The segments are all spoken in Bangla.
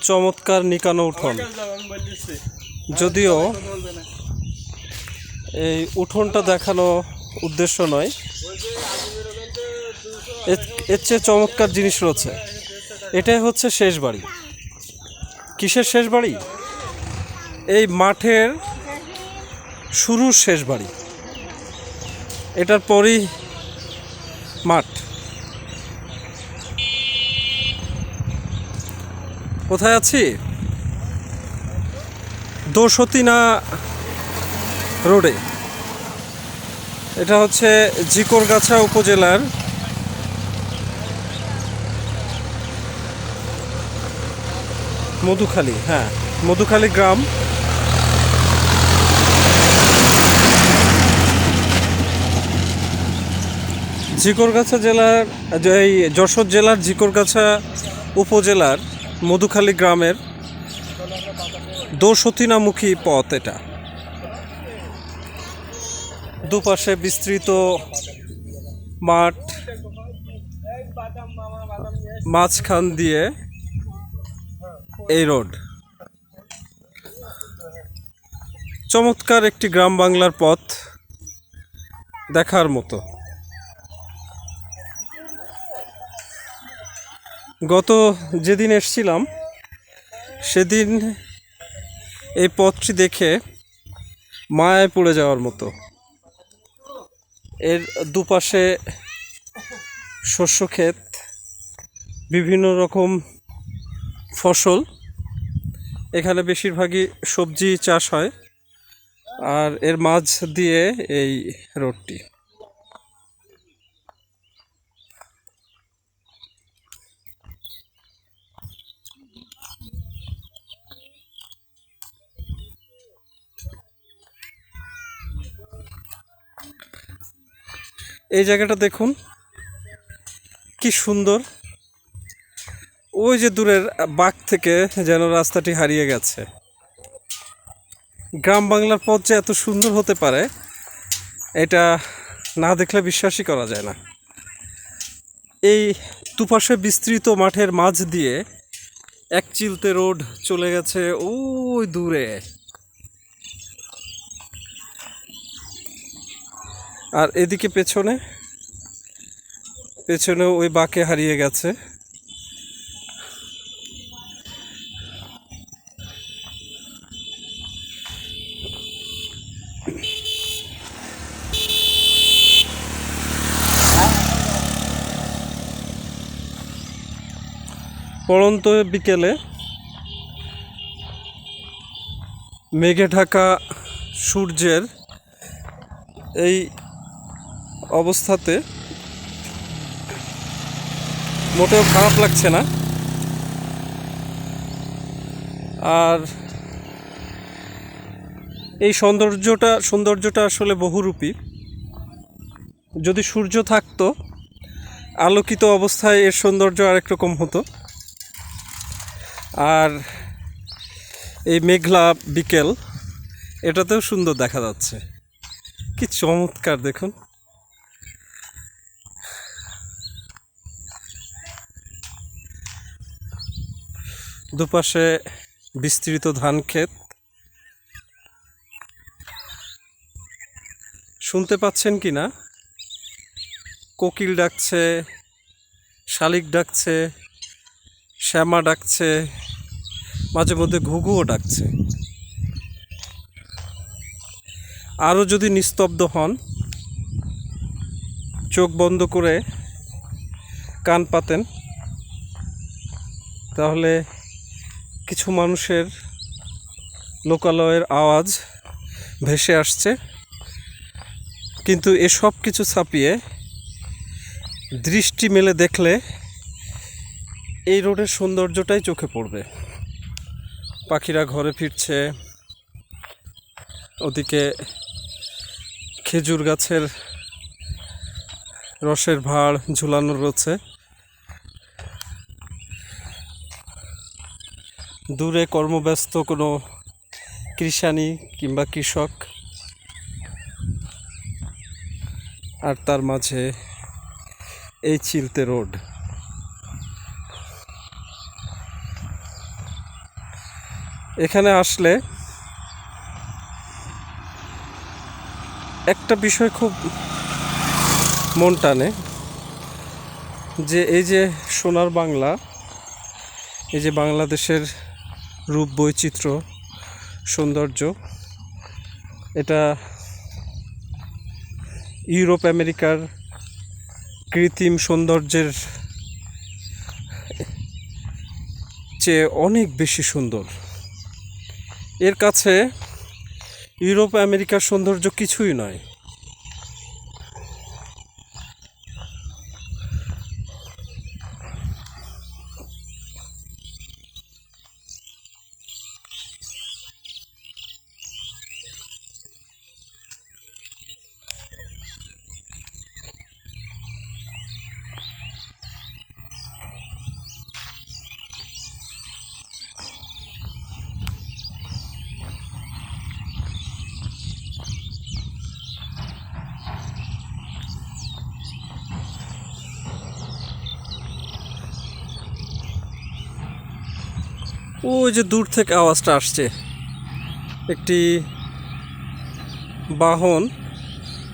চমৎকার নিকানো উঠোন। যদিও এই উঠোনটা দেখানো উদ্দেশ্য নয়। এর- এর চেয়ে চমৎকার জিনিস রয়েছে। এটাই হচ্ছে শেষ বাড়ি। কিসের শেষ বাড়ি? এই মাঠের শুরুর শেষ বাড়ি। এটার পরই মাঠ। কোথায় আছি? দোসতিনা রোডে। এটা হচ্ছে জিকরগাছা উপজেলার মধুখালী হ্যাঁ মধুখালী গ্রাম। জিকরগাছা জেলার, এই যশোর জেলার জিকরগাছা উপজেলার মধুখালী গ্রামের দোসতিনামুখী পথ এটা। দুপাশে বিস্তৃত মাঠ, মাঝখান দিয়ে এই রোড। চমৎকার একটি গ্রাম বাংলার পথ দেখার মতো। গত যেদিন এসছিলাম, সেদিন এই পথটি দেখে মায়ায় পড়ে যাওয়ার মতো। এর দুপাশে শস্য ক্ষেত বিভিন্ন রকম ফসল। এখানে বেশিরভাগই সবজি চাষ হয়, আর এর মাঝ দিয়ে এই রোডটি। এই জায়গাটা দেখুন। কি সুন্দর। ওই যে দূরের বাঘ থেকে যেন রাস্তাটি হারিয়ে গেছে। গ্রাম বাংলার পথ যে এত সুন্দর হতে পারে, এটা না দেখলে বিশ্বাসই করা যায় না। এই দুপাশে বিস্তৃত মাঠের মাঝ দিয়ে এক চিলতে রোড চলে গেছে ওই দূরে। আর এদিকে পেছনে পেছনে ওই বাঁকে হারিয়ে গেছে। পড়ন্ত বিকেলে মেঘে ঢাকা সূর্যের এই অবস্থাতে মোটেও খারাপ লাগছে না। আর এই সৌন্দর্যটা সৌন্দর্যটা আসলে বহুরূপী। যদি সূর্য থাকতো, আলোকিত অবস্থায় এর সৌন্দর্য আরেক রকম হতো। আর এই মেঘলা বিকেল, এটাতেও সুন্দর দেখা যাচ্ছে। কি চমৎকার, দেখুন। দুপাশে বিস্তৃত ধান ক্ষেত। শুনতে পাচ্ছেন কি না? কোকিল ডাকছে, শালিক ডাকছে, শ্যামা ডাকছে, মাঝে মধ্যে ঘুঘুও ডাকছে। আরও যদি নিস্তব্ধ হন, চোখ বন্ধ করে কান পাতেন, তাহলে কিছু মানুষের লোকালয়ের আওয়াজ ভেসে আসছে। কিন্তু এসব কিছু ছাপিয়ে দৃষ্টি মেলে দেখলে এই রোডের সৌন্দর্যটাই চোখে পড়বে। পাখিরা ঘরে ফিরছে, ওদিকে খেজুর গাছের রসের ভাড় ঝুলানো রয়েছে। দূরে কর্মব্যস্ত কোনো কৃষানি কিংবা কৃষক আর তার মাঝে এই চিলতে রোড। এখানে আসলে একটা বিষয় খুব মন টানে যে এই যে সোনার বাংলা, এই যে বাংলাদেশের রূপ বৈচিত্র্য, সৌন্দর্য। এটা ইউরোপ আমেরিকার কৃত্রিম সৌন্দর্যের চেয়ে অনেক বেশি সুন্দর। এর কাছে ইউরোপ আমেরিকার সৌন্দর্য কিছুই নয়। ওই যে দূর থেকে আওয়াজটা আসছে। একটি বাহন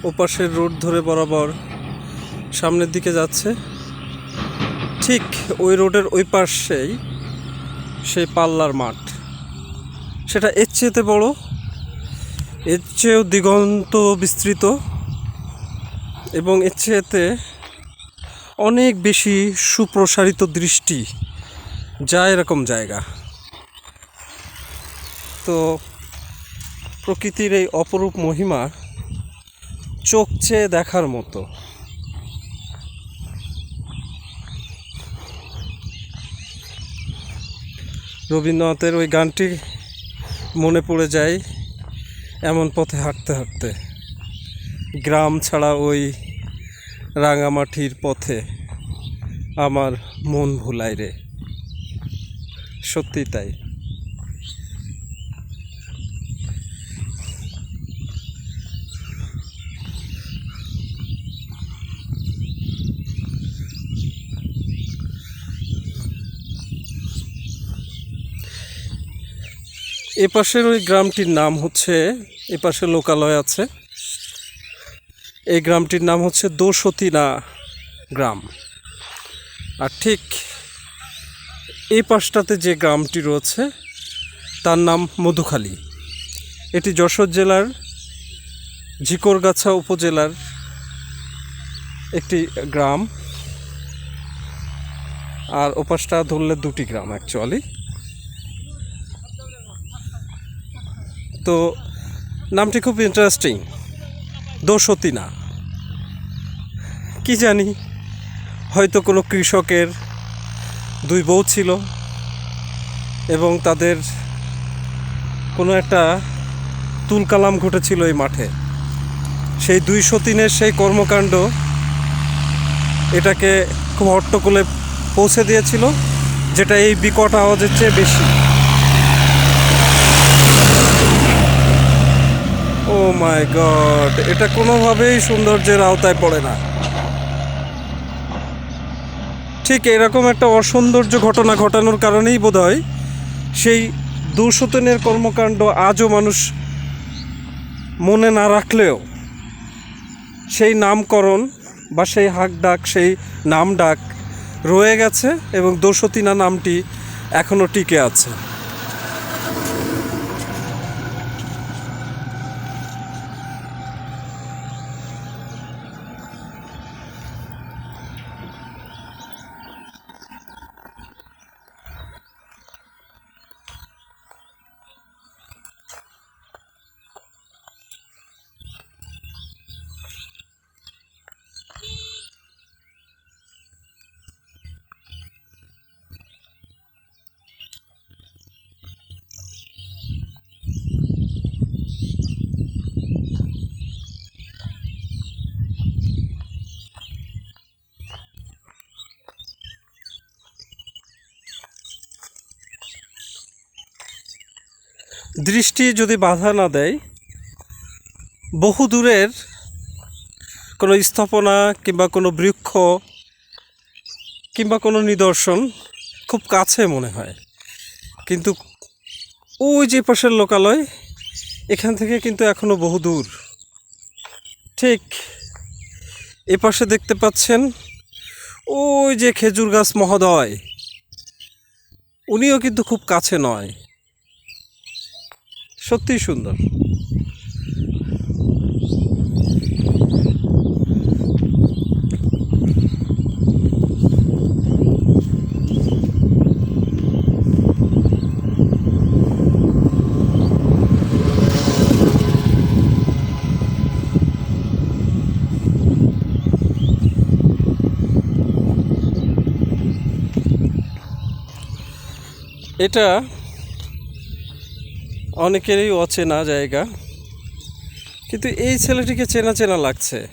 ওপাশের রোড ধরে বরাবর সামনের দিকে যাচ্ছে। ঠিক ওই রোডের ওই পাশেই সেই পাল্লার মাঠ। সেটা এর চেয়েতে বড়, এর চেয়েও দিগন্ত বিস্তৃত এবং এর চেয়েতে অনেক বেশি সুপ্রসারিত দৃষ্টি। যা এরকম জায়গা। তো প্রকৃতির এই অপরূপ মহিমা চোখ চেয়ে দেখার মতো। রবীন্দ্রনাথের ওই গানটি মনে পড়ে যায় এমন পথে হাঁটতে হাঁটতে। গ্রাম ছাড়া ওই রাঙামাটির পথে আমার মন ভুলাই রে। সত্যি তাই। এ পাশের ওই গ্রামটির নাম হচ্ছে এ পাশে লোকালয় আছে। এই গ্রামটির নাম হচ্ছে দোসতিনা গ্রাম। আর ঠিক এই পাশটাতে যে গ্রামটি রয়েছে, তার নাম মধুখালী। এটি যশোর জেলার ঝিকরগাছা উপজেলার একটি গ্রাম। আর ওপাশটা ধরলে দুটি গ্রাম অ্যাকচুয়ালি তো নামটি খুব ইন্টারেস্টিং দোসতিনা। কি জানি, হয়তো কোনো কৃষকের দুই বউ ছিল এবং তাদের কোনো একটা তুলকালাম ঘটেছিল এই মাঠে। সেই দুই সতীনের সেই কর্মকাণ্ড এটাকে খুব হট্টকলে পৌঁছে দিয়েছিল, যেটা এই বিকট আওয়াজের চেয়ে বেশি। মাই গড এটা কোনোভাবেই সৌন্দর্যের আওতায় পড়ে না। ঠিক এরকম একটা অসৌন্দর্য ঘটনা ঘটানোর কারণেই বোধ হয় সেই দুশতনের কর্মকাণ্ড আজও মানুষ মনে না রাখলেও সেই নামকরণ বা সেই হাক ডাক সেই নাম ডাক রয়ে গেছে এবং দোষতিনা নামটি এখনও টিকে আছে। দৃষ্টি যদি বাধা না দেয়, বহু দূরের কোনো স্থাপনা কিংবা কোনো বৃক্ষ কিংবা কোনো নিদর্শন খুব কাছে মনে হয়। কিন্তু ওই যে পাশের লোকালয়, এখান থেকে কিন্তু এখনও বহু দূর। ঠিক এ পাশে দেখতে পাচ্ছেন ওই যে খেজুর গাছ মহোদয়। উনিও কিন্তু খুব কাছে নয়। সত্যিই সুন্দর। এটা অনেকেরই অচেনা জায়গা। কিন্তু এই ছেলেটিকে চেনা চেনা লাগছে।